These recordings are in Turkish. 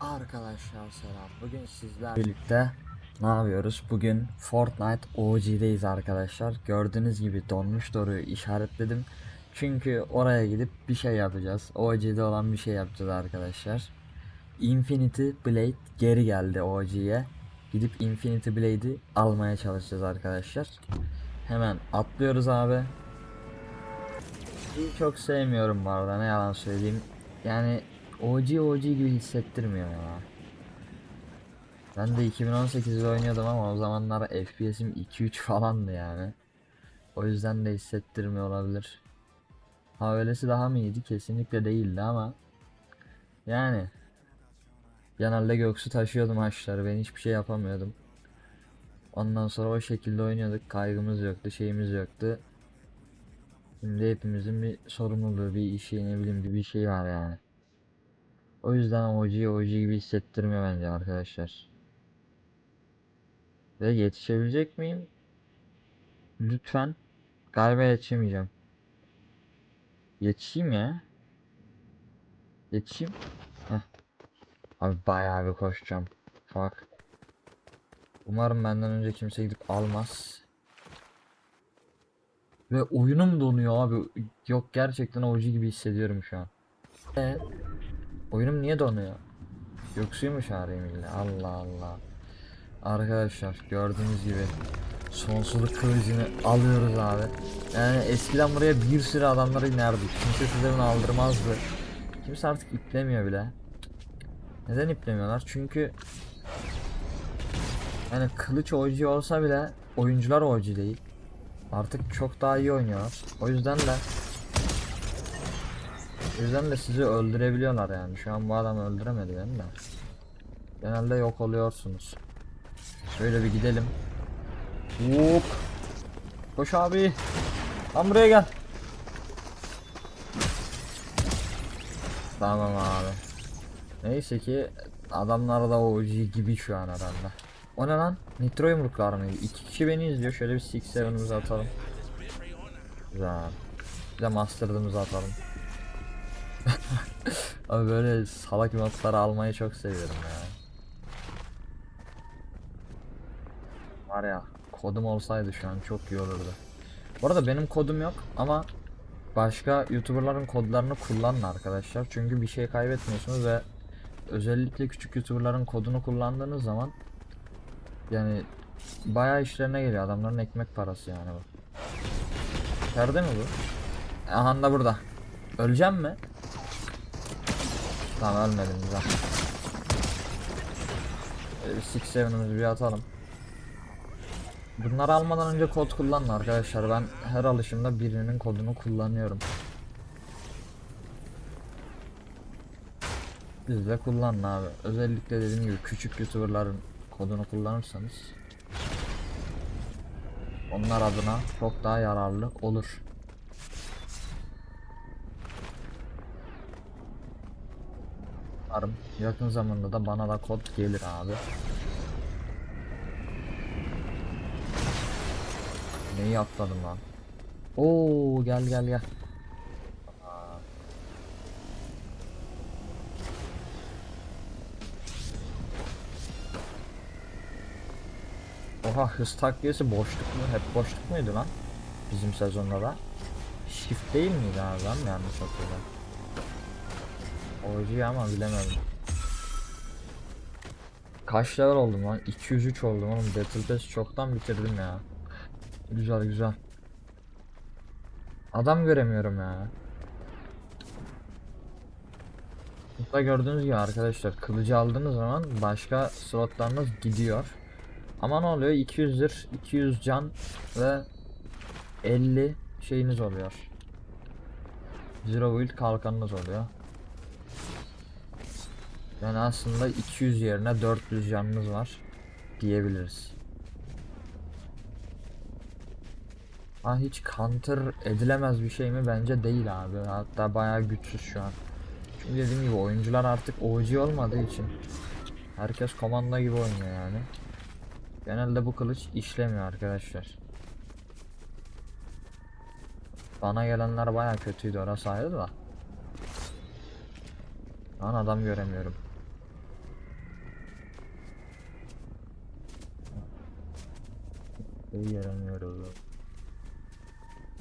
Arkadaşlar selam. Bugün sizlerle birlikte ne yapıyoruz? Bugün Fortnite OG'deyiz arkadaşlar. Gördüğünüz gibi donmuş doğruyu işaretledim. Çünkü oraya gidip bir şey yapacağız. OG'de olan bir şey yapacağız arkadaşlar. Infinity Blade geri geldi OG'ye. Gidip Infinity Blade'i almaya çalışacağız arkadaşlar. Hemen atlıyoruz abi. Çok sevmiyorum bu arada ne yalan söyleyeyim. Yani OG OG gibi hissettirmiyor ya. Ben de 2018'de oynuyordum ama o zamanlar FPS'im 2-3 falandı yani. O yüzden de hissettirmiyor olabilir. Ha öylesi daha mı iyiydi? Kesinlikle değildi ama yani genelde göksu taşıyordum maçları. Ben hiçbir şey yapamıyordum. Ondan sonra o şekilde oynuyorduk. Kaygımız yoktu, şeyimiz yoktu. Şimdi hepimizin bir sorumluluğu, bir işi, ne bileyim bir şey var yani. O yüzden OG OG gibi hissettirmiyor bence arkadaşlar. Ve yetişebilecek miyim? Lütfen. Galiba yetişemeyeceğim. Yetişeyim ya. Yetişeyim. Heh. Abi bayağı bir koşacağım. Fuck. Umarım benden önce kimse gidip almaz. Ve oyunum donuyor abi. Yok gerçekten OG gibi hissediyorum şu an. E, oyunum niye donuyor? Yoksuymuş arayayım illa. Allah Allah. Arkadaşlar gördüğünüz gibi sonsuzluk kılıcını alıyoruz abi. Yani eskiden buraya bir sürü adamları inerdik. Kimse size bunu aldırmazdı. Kimse artık iplemiyor bile. Neden iplemiyorlar? Çünkü yani kılıç OG olsa bile oyuncular OG değil. Artık çok daha iyi oynuyorlar. O yüzden de yüzden de sizi öldürebiliyorlar yani. Şu an bu adam öldüremedi beni de. Genelde yok oluyorsunuz. Şöyle bir gidelim. Hop. Koş abi. Tam buraya gel. Tamam abi. Neyse ki adamlar da OG gibi şu an herhalde. O ne lan? Nitro yumruklar mı? İki kişi beni izliyor. Şöyle bir six seven'ımızı atalım. Güzel. Bir de master'ımızı atalım. Abi böyle salak notları almayı çok seviyorum ya. Var ya kodum olsaydı şu an çok iyi. Bu arada benim kodum yok ama başka youtuberların kodlarını kullanın arkadaşlar. Çünkü bir şey kaybetmiyorsunuz ve özellikle küçük youtuberların kodunu kullandığınız zaman yani bayağı işlerine geliyor adamların ekmek parası yani bu. Nerede mi bu? Aha da burada. Öleceğim mi? Tamam ölmedim güzel. Ee, bir Six seven'ımızı bir atalım. Bunları almadan önce kod kullanın arkadaşlar. Ben her alışımda birinin kodunu kullanıyorum. Siz de kullanın abi. Özellikle dediğim gibi küçük youtuberların kodunu kullanırsanız onlar adına çok daha yararlı olur. Umarım yakın zamanda da bana da kod gelir abi. Neyi atladım lan? Oo gel gel gel. Oha hız takviyesi boşluk mu? Hep boşluk muydu lan? Bizim sezonda da. Shift değil miydi abi ben yanlış hatırlıyorum? OG ama bilemedim. Kaç level oldum lan? 203 oldum oğlum. Battle Pass çoktan bitirdim ya. Güzel güzel. Adam göremiyorum ya. Burada gördüğünüz gibi arkadaşlar kılıcı aldığınız zaman başka slotlarınız gidiyor. Ama ne oluyor? 200'dür, 200 can ve 50 şeyiniz oluyor. Zero build kalkanınız oluyor. Yani aslında 200 yerine 400 canınız var diyebiliriz. Ha hiç counter edilemez bir şey mi? Bence değil abi. Hatta bayağı güçsüz şu an. Çünkü dediğim gibi oyuncular artık OG olmadığı için herkes komanda gibi oynuyor yani. Genelde bu kılıç işlemiyor arkadaşlar. Bana gelenler bayağı kötüydü orası ayrı da. Lan adam göremiyorum. İyi göremiyoruz.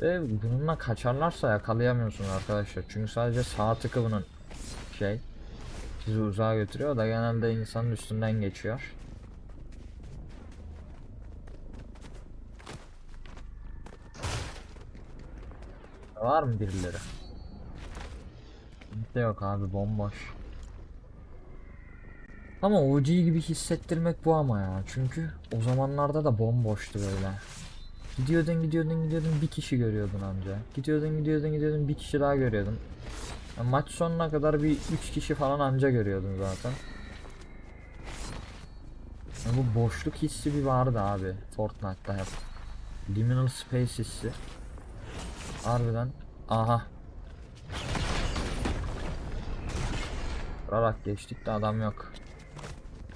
Ve bununla kaçarlarsa yakalayamıyorsunuz arkadaşlar. Çünkü sadece sağ tıkı bunun şey sizi uzağa götürüyor. Da genelde insanın üstünden geçiyor. Var mı birileri? Kimse yok abi bomboş. Ama OG gibi hissettirmek bu ama ya. Çünkü o zamanlarda da bomboştu böyle. Gidiyordun gidiyordun gidiyordun bir kişi görüyordun anca. Gidiyordun gidiyordun gidiyordun bir kişi daha görüyordun. Ya maç sonuna kadar bir 3 kişi falan anca görüyordun zaten. Ya bu boşluk hissi bir vardı abi Fortnite'da hep. Liminal space hissi. Harbiden. Aha. Vurarak geçtik de adam yok.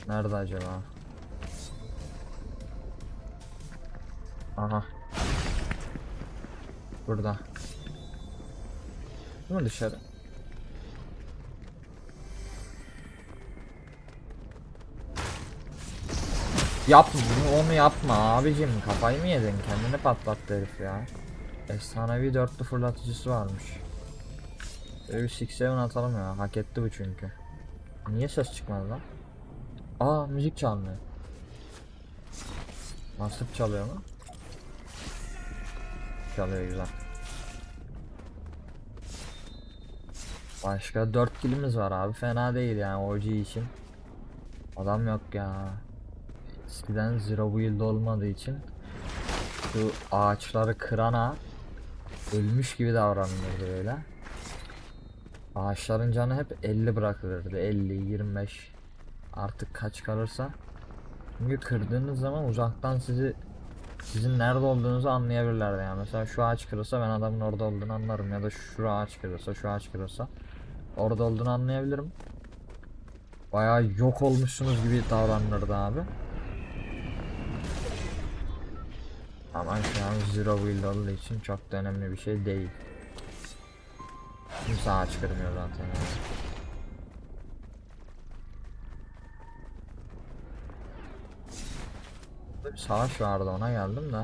Nerede acaba? Aha. Burada. Değil mi dışarı? Bunu onu yapma abicim kafayı mı yedin kendini patlattı herif ya Efsanevi dörtlü fırlatıcısı varmış Böyle bir 6-7 atalım ya hak etti bu çünkü Niye ses çıkmadı lan? Aa müzik çalmıyor Master çalıyor mu? Çalıyor güzel Başka 4 kilimiz var abi fena değil yani OG için Adam yok ya Eskiden zero build olmadığı için şu ağaçları kırana ölmüş gibi davranılırdı böyle. Ağaçların canı hep 50 bırakılırdı. 50, 25 artık kaç kalırsa. Çünkü kırdığınız zaman uzaktan sizi sizin nerede olduğunuzu anlayabilirlerdi yani. Mesela şu ağaç kırılsa ben adamın orada olduğunu anlarım ya da şu ağaç kırılsa şu ağaç kırılsa orada olduğunu anlayabilirim. Bayağı yok olmuşsunuz gibi davranırdı abi. Ama şu an zero build olduğu için çok da önemli bir şey değil. Kimse ağaç kırmıyor zaten yani. Bir savaş vardı ona geldim de.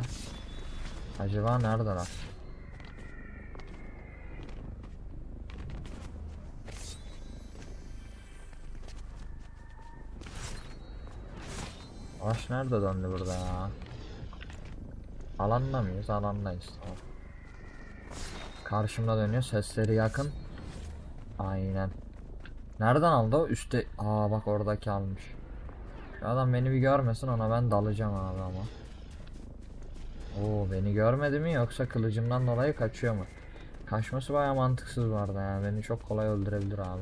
Acaba neredeler? Savaş nerede döndü burada ya? Alanda mıyız? Alandayız tamam. Karşımda dönüyor. Sesleri yakın. Aynen. Nereden aldı o? Üstte. Aa bak oradaki almış. Adam beni bir görmesin ona ben dalacağım abi ama. Oo beni görmedi mi yoksa kılıcımdan dolayı kaçıyor mu? Kaçması baya mantıksız vardı yani beni çok kolay öldürebilir abi.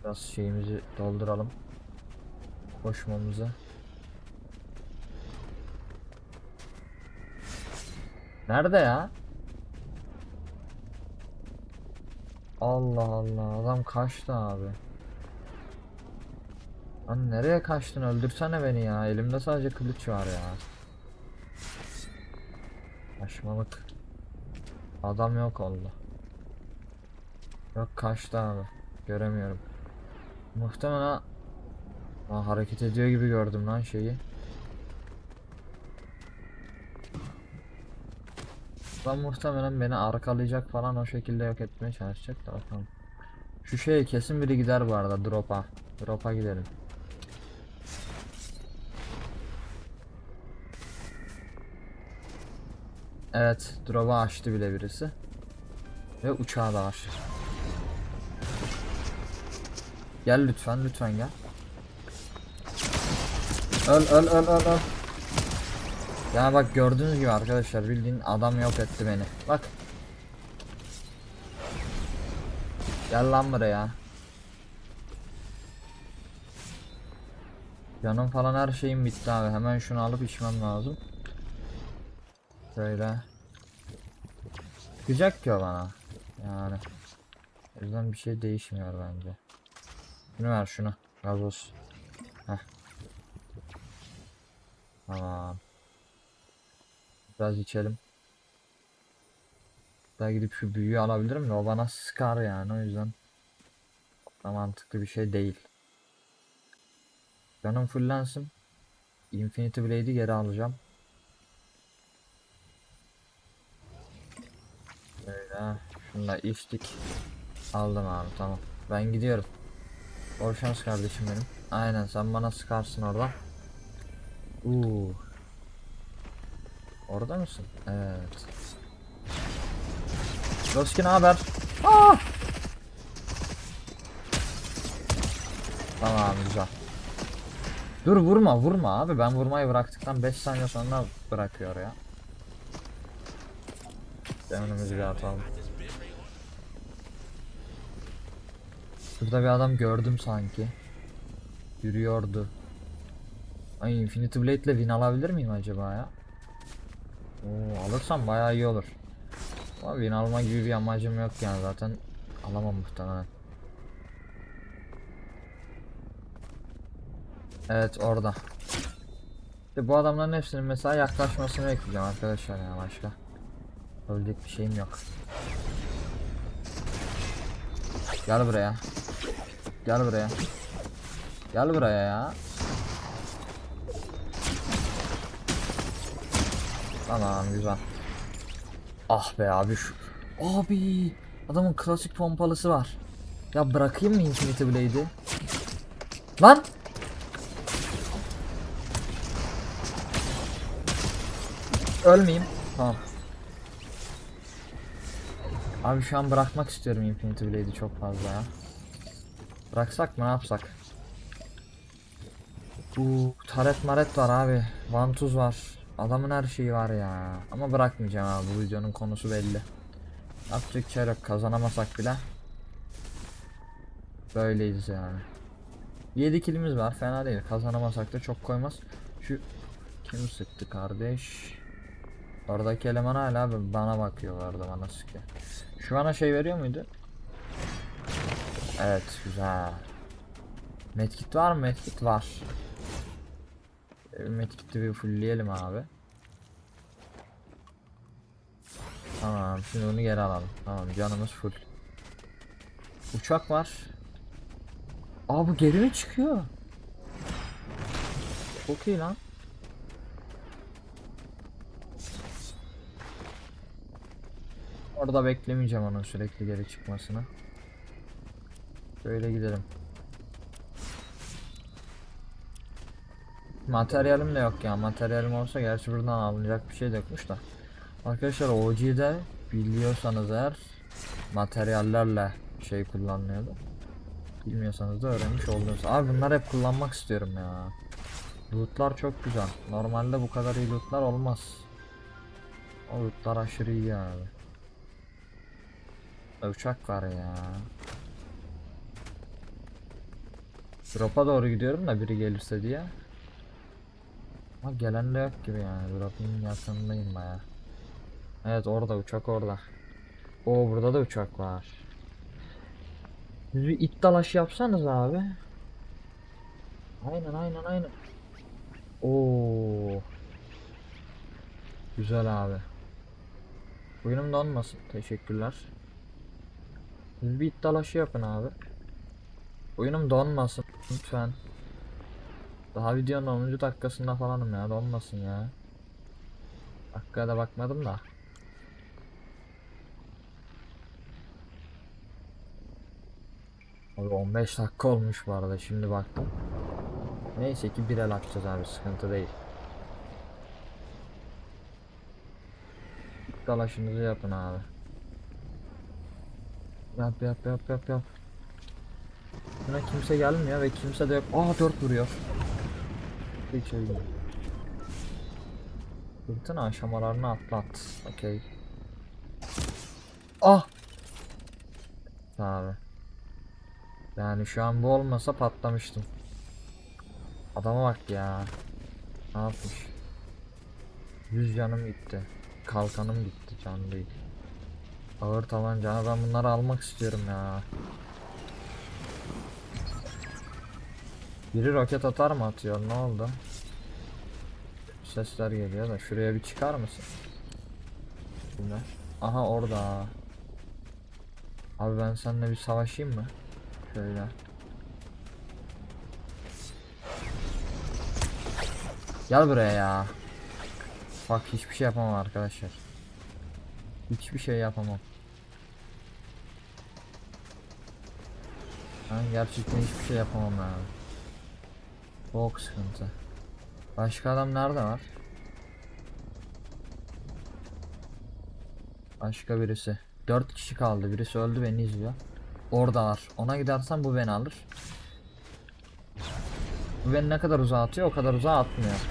Biraz şeyimizi dolduralım. Koşmamızı. Nerede ya? Allah Allah adam kaçtı abi. Lan nereye kaçtın öldürsene beni ya elimde sadece kılıç var ya. Saçmalık. Adam yok oldu. Yok kaçtı abi. Göremiyorum. Muhtemelen Aa, hareket ediyor gibi gördüm lan şeyi. Lan muhtemelen beni arkalayacak falan o şekilde yok etmeye çalışacak da bakalım. Şu şey kesin biri gider bu arada drop'a. Drop'a gidelim. Evet, drop'u açtı bile birisi. Ve uçağı da var. Gel lütfen, lütfen gel. Öl öl öl öl öl. Ya bak gördüğünüz gibi arkadaşlar bildiğin adam yok etti beni. Bak. Gel lan buraya. Canım falan her şeyim bitti abi. Hemen şunu alıp içmem lazım. Şöyle. Çıkacak ki bana. Yani. O yüzden bir şey değişmiyor bence. Şunu ver şunu. Gazoz. Heh. Tamam. Biraz içelim. Daha gidip şu büyüyü alabilirim de o bana sıkar yani o yüzden. Da mantıklı bir şey değil. Canım fullensin. Infinity Blade'i geri alacağım. Böyle. Şunu içtik. Aldım abi tamam. Ben gidiyorum. Bol şans kardeşim benim. Aynen sen bana sıkarsın oradan. Uuu. Orada mısın? Evet. Roski ne haber? Aa! Tamam güzel. Dur vurma vurma abi ben vurmayı bıraktıktan 5 saniye sonra bırakıyor ya. Önümüzü bir atalım. Burada bir adam gördüm sanki. Yürüyordu. Ay Infinity Blade ile win alabilir miyim acaba ya? Oo, alırsam bayağı iyi olur. Ama win alma gibi bir amacım yok yani zaten alamam muhtemelen. Evet orada. İşte bu adamların hepsinin mesela yaklaşmasını bekleyeceğim arkadaşlar ya başka. Ölecek bir şeyim yok. Gel buraya. Gel buraya. Gel buraya ya. Tamam güzel. Ah be abi şu. Abi adamın klasik pompalısı var. Ya bırakayım mı Infinity Blade'i? Lan! Ölmeyeyim. Tamam. Abi şu an bırakmak istiyorum Infinity Blade'i çok fazla ya. Bıraksak mı ne yapsak? Bu taret maret var abi. Vantuz var. Adamın her şeyi var ya. Ama bırakmayacağım abi bu videonun konusu belli. Yapacak şey yok kazanamasak bile. Böyleyiz yani. 7 kilimiz var fena değil. Kazanamasak da çok koymaz. Şu kim sıktı kardeş? Oradaki eleman hala bana bakıyor orada bana sıkıyor. Şu bana şey veriyor muydu? Evet güzel. Medkit var mı? Medkit var. E, Medkit'i bir fullleyelim abi. Tamam şimdi onu geri alalım. Tamam canımız full. Uçak var. Aa bu geri mi çıkıyor? Çok iyi lan. Orada beklemeyeceğim onun sürekli geri çıkmasını. Böyle gidelim. Materyalim de yok ya. Materyalim olsa gerçi buradan alınacak bir şey de yokmuş da. Arkadaşlar OG'de biliyorsanız eğer materyallerle şey kullanılıyordu. Bilmiyorsanız da öğrenmiş oldunuz. Abi bunlar hep kullanmak istiyorum ya. Lootlar çok güzel. Normalde bu kadar iyi lootlar olmaz. O lootlar aşırı iyi abi. Uçak var ya. Drop'a doğru gidiyorum da biri gelirse diye. Ama gelen de yok gibi yani. Drop'un yakınındayım baya. Evet orada uçak orada. O burada da uçak var. Siz bir it dalaşı yapsanız abi. Aynen aynen aynen. Oo. Güzel abi. Oyunum donmasın. Teşekkürler. Siz bir it dalaşı yapın abi. Oyunum donmasın lütfen. Daha videonun 10. dakikasında falanım ya donmasın ya. Dakikaya da bakmadım da. Abi 15 dakika olmuş bu arada şimdi baktım. Neyse ki bir el atacağız abi sıkıntı değil. Dalaşınızı yapın abi. Yap yap yap yap yap. Buna kimse gelmiyor ve kimse de yok. Aa 4 vuruyor. Hiç şey değil. Fırtına aşamalarını atlat. Okey. Ah! Abi. Yani şu an bu olmasa patlamıştım. Adama bak ya. Ne yapmış? 100 canım gitti. Kalkanım gitti can değil. Ağır tabanca ben bunları almak istiyorum ya. Biri roket atar mı atıyor ne oldu? Sesler geliyor da şuraya bir çıkar mısın? Şimdi. Aha orada. Abi ben seninle bir savaşayım mı? Şöyle. Gel buraya ya. Bak hiçbir şey yapamam arkadaşlar. Hiçbir şey yapamam. Ben gerçekten hiçbir şey yapamam yani. Çok sıkıntı. Başka adam nerede var? Başka birisi. Dört kişi kaldı. Birisi öldü beni izliyor. Oradalar. Ona gidersen bu beni alır. Bu beni ne kadar uzağa atıyor o kadar uzağa atmıyor.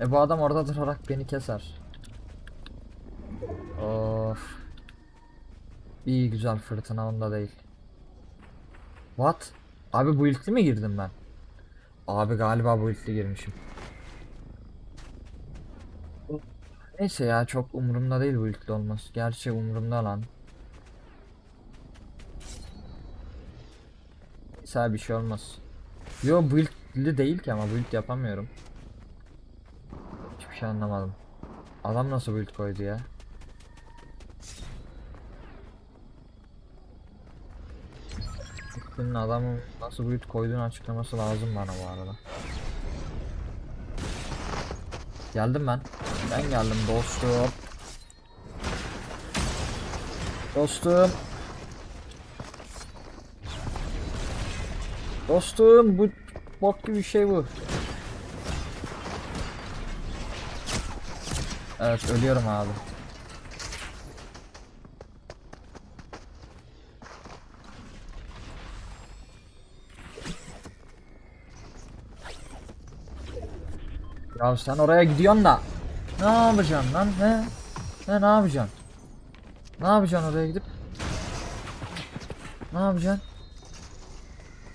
E bu adam orada durarak beni keser. Of. İyi güzel fırtına onda değil. What? Abi bu ilkli mi girdim ben? Abi galiba bu ilkli girmişim. Neyse ya çok umurumda değil bu ilkli olması. Gerçi umurumda lan. Abi bir şey olmaz. Yo bu ilkli değil ki ama bu ilk yapamıyorum. Hiçbir şey anlamadım. Adam nasıl build koydu ya? Senin adamın nasıl build koyduğunu açıklaması lazım bana bu arada. Geldim ben. Ben geldim dostum. Dostum. Dostum bu bok gibi bir şey bu. Evet ölüyorum abi. Ya sen oraya gidiyorsun da ne yapacaksın lan he? He ne yapacaksın? Ne yapacaksın oraya gidip? Ne yapacaksın?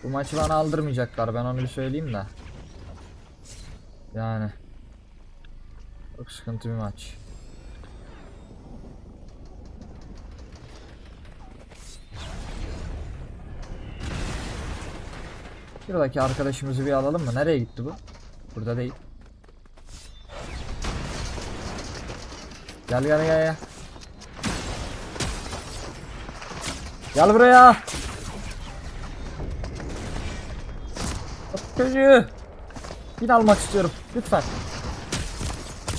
Bu maçı bana aldırmayacaklar ben onu bir söyleyeyim de. Yani. Çok sıkıntı bir maç. Şuradaki arkadaşımızı bir alalım mı? Nereye gitti bu? Burada değil. Gel gel gel gel. Gel buraya. Çocuğu. Bin almak istiyorum. Lütfen.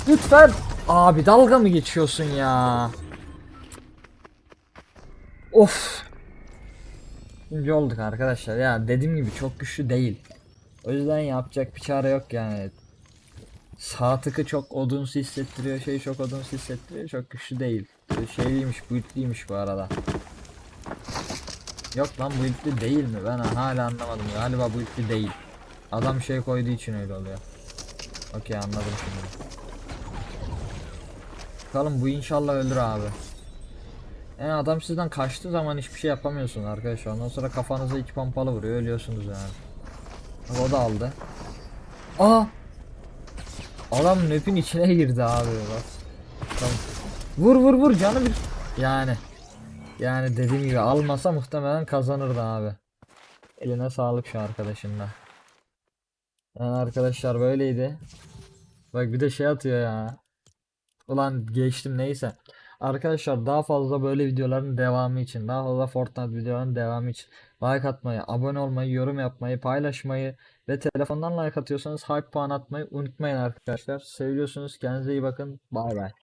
Lütfen. Abi dalga mı geçiyorsun ya? Of. İkinci olduk arkadaşlar ya dediğim gibi çok güçlü değil. O yüzden yapacak bir çare yok yani. Sağ tıkı çok odunsu hissettiriyor, şey çok odunsu hissettiriyor, çok güçlü değil. Böyle şeyliymiş, buitliymiş bu arada. Yok lan buitli değil mi? Ben hala anlamadım. Galiba buitli değil. Adam şey koyduğu için öyle oluyor. Okey anladım şimdi. Bakalım bu inşallah ölür abi. Yani adam sizden kaçtığı zaman hiçbir şey yapamıyorsun arkadaşlar. Ondan sonra kafanıza iki pompalı vuruyor, ölüyorsunuz yani. O da aldı. Aa! Adam nöpün içine girdi abi bak. Tamam. Vur vur vur canı bir. Yani. Yani dediğim gibi almasa muhtemelen kazanırdı abi. Eline sağlık şu arkadaşın da. Yani arkadaşlar böyleydi. Bak bir de şey atıyor ya. Ulan geçtim neyse. Arkadaşlar daha fazla böyle videoların devamı için, daha fazla Fortnite videoların devamı için like atmayı, abone olmayı, yorum yapmayı, paylaşmayı ve telefondan like atıyorsanız hype puan atmayı unutmayın arkadaşlar. Seviyorsunuz. Kendinize iyi bakın. Bay bay.